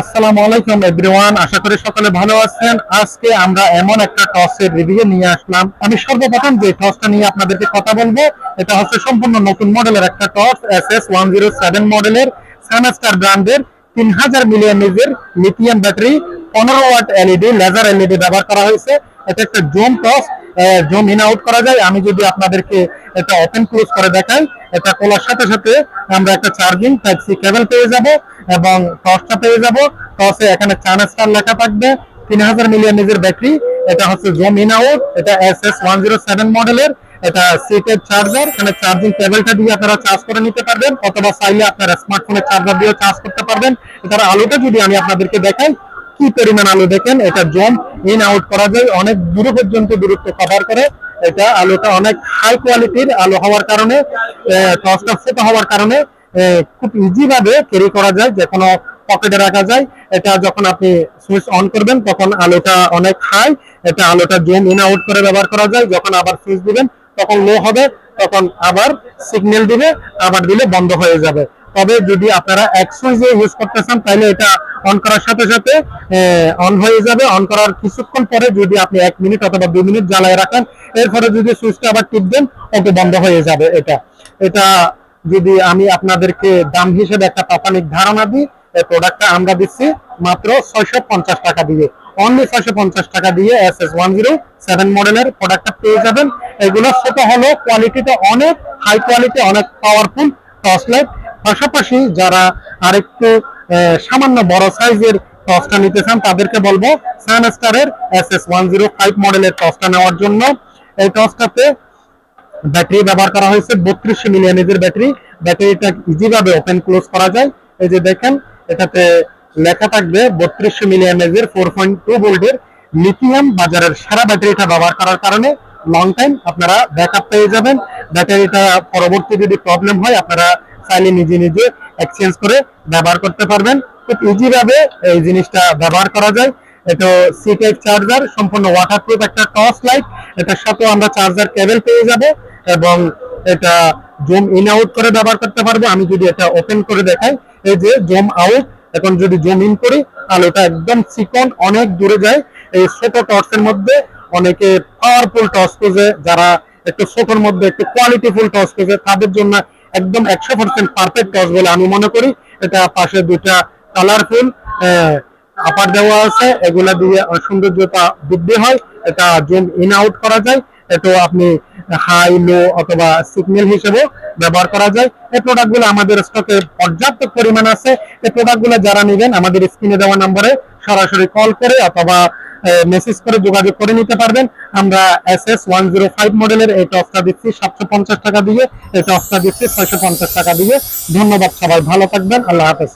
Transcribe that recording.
আসসালামু আলাইকুম এভরিওয়ান, আশা করি সকলে ভালো আছেন। আজকে আমরা এমন একটা টসের রিভিউ নিয়ে আসলাম। আমি সর্বপ্রথম যে টসটা নিয়ে আপনাদেরকে কথা বলব, এটা হচ্ছে সম্পূর্ণ নতুন মডেলের একটা torch S S one zero seven মডেলের সানাস্টার ব্র্যান্ডের তিন হাজার মিলিয়ন এর লিথিয়াম ব্যাটারি পনেরো ওয়াট এলইডি লেজার এলইডি ব্যবহার করা হয়েছে। এটা একটা zoom torch zoom in out করা যায়। আমি যদি আপনাদেরকে এটা ওপেন ক্লোজ করে দেখাই, এটা খোলার সাথে সাথে আমরা একটা চার্জিং টাইপ সি কেবল পেয়ে যাব। এবং টর্চটা পেয়ে যাব। টসে এখানে চানাস্টার লেখা থাকবে। তিন হাজার মিলিয়ন নিজের ব্যাটারি এটা হচ্ছে জুম ইন আউট এটা S S one zero seven মডেলের এটা সিটের চার্জার এখানে চার্জিং কেবলটা দিয়ে আপনারা চার্জ করে নিতে পারবেন। অথবা চাইলে আপনারা স্মার্টফোনের চার্জার দিয়ে চার্জ করতে পারবেন। এটার আলোটা যদি আমি আপনাদেরকে দেখাই, কি পরিমাণ আলো দেখেন? এটা জম ইন আউট করা যায়। অনেক দূর পর্যন্ত দূরত্ব কভার করে। এটা আলোটা অনেক হাই কোয়ালিটির আলো হওয়ার কারণে টসটা ছোট হওয়ার কারণে খুব ইজি ভাবে ক্যারি করা যায়, যে কোনো পকেটে রাখা যায়। এটা যখন আপনি সুইচ অন করবেন, তখন আলোটা অনেক হাই এটা আলোটা জুম ইন আউট করে ব্যবহার করা যায়। যখন আবার সুইচ দিবেন, তখন লো হবে, তখন আবার সিগন্যাল দিবে, আবার দিলে বন্ধ হয়ে যাবে। তবে যদি আপনারা এক সুইচে ইউজ করতে চান, তাহলে এটা অন করার সাথে সাথে অন হয়ে যাবে। অন করার কিছুক্ষণ পরে যদি আপনি এক মিনিট অথবা দুই মিনিট জ্বালায় রাখেন, এরপরে যদি সুইচটা আবার টিপ দেন, ওকে বন্ধ হয়ে যাবে এটা। এটা যদি আমি আপনাদেরকে দাম হিসেবে একটা প্রাথমিক ধারণা দিই, এই প্রোডাক্টটা আমরা দিচ্ছি মাত্র ছয়শো পঞ্চাশ টাকা দিয়ে। অনলি ছয়শো পঞ্চাশ টাকা দিয়ে S S one zero seven মডেলের প্রোডাক্টটা পেয়ে যাবেন। এগুলো ছোট হলো কোয়ালিটিতে অনেক হাই কোয়ালিটি অনেক পাওয়ারফুল টর্চ লাইট পাশাপাশি যারা আরেকটু সামান্য বড় সাইজের টসটা নিতে চান, তাদেরকে বলব সানস্টারের S S one zero five মডেলের টসটা নেওয়ার জন্য। এই টসটাতে ব্যাটারি ব্যবহার করা হয়েছে, বত্রিশশো মিলিয়ন এর ব্যাটারি। ব্যাটারিটা ইজি ভাবে ওপেন ক্লোজ করা যায়। এই যে দেখেন, এটাতে লেখা থাকবে বত্রিশশো মিলিয়ন এর ফোর পয়েন্ট টু ভোল্টের লিথিয়াম বাজারের সারা ব্যাটারিটা ব্যবহার করার কারণে লং টাইম আপনারা ব্যাকআপ পেয়ে যাবেন। ব্যাটারিটা পরবর্তী যদি প্রবলেম হয়, আপনারা চাইলে নিজে নিজে এক্সচেঞ্জ করে ব্যবহার করতে পারবেন। খুব ইজি ভাবে এই জিনিসটা ব্যবহার করা যায়। এটা সি টাইপ চার্জার সম্পূর্ণ ওয়াটারপ্রুফ একটা টর্চ লাইট এটার সাথে আমরা চার্জার কেবল পেয়ে যাব। এবং এটা জুম ইন আউট করে ব্যবহার করতে পারব। আমি যদি এটা ওপেন করে দেখাই, এই যে জুম আউট এখন যদি জুম ইন করি, তাহলে আলোটা একদম চিকন, অনেক দূরে যায়। এই ছোট টর্চের মধ্যে অনেকে পাওয়ারফুল টর্চ খুঁজে, যারা একটু ছোটর মধ্যে একটু কোয়ালিটিফুল টর্চ খুঁজে, তাদের জন্য একদম একশো পার্সেন্ট পারফেক্ট টর্চ বলে আমি মনে করি। এটা পাশে দুটা কালারফুল আপার দেওয়া আছে। এগুলা দিয়ে সৌন্দর্যতা বৃদ্ধি হয়। এটা জুম ইন আউট করা যায়। এটা আপনি হাই লো অথবা সিগন্যাল হিসেবে ব্যবহার করা যায়। এই প্রোডাক্টগুলো আমাদের স্টকে পর্যাপ্ত পরিমাণ আছে। এই প্রোডাক্টগুলো যারা নেবেন, আমাদের স্ক্রিনে দেওয়া নম্বরে সরাসরি কল করে অথবা মেসেজ করে যোগাযোগ করে নিতে পারবেন। আমরা S S one zero five মডেলের এই টসটা দিচ্ছি, সাতশো পঞ্চাশ টাকা দিয়ে। এই টসটা দিচ্ছি, ছয়শো পঞ্চাশ টাকা দিয়ে। ধন্যবাদ সবাই, ভালো থাকবেন, আল্লাহ হাফেজ।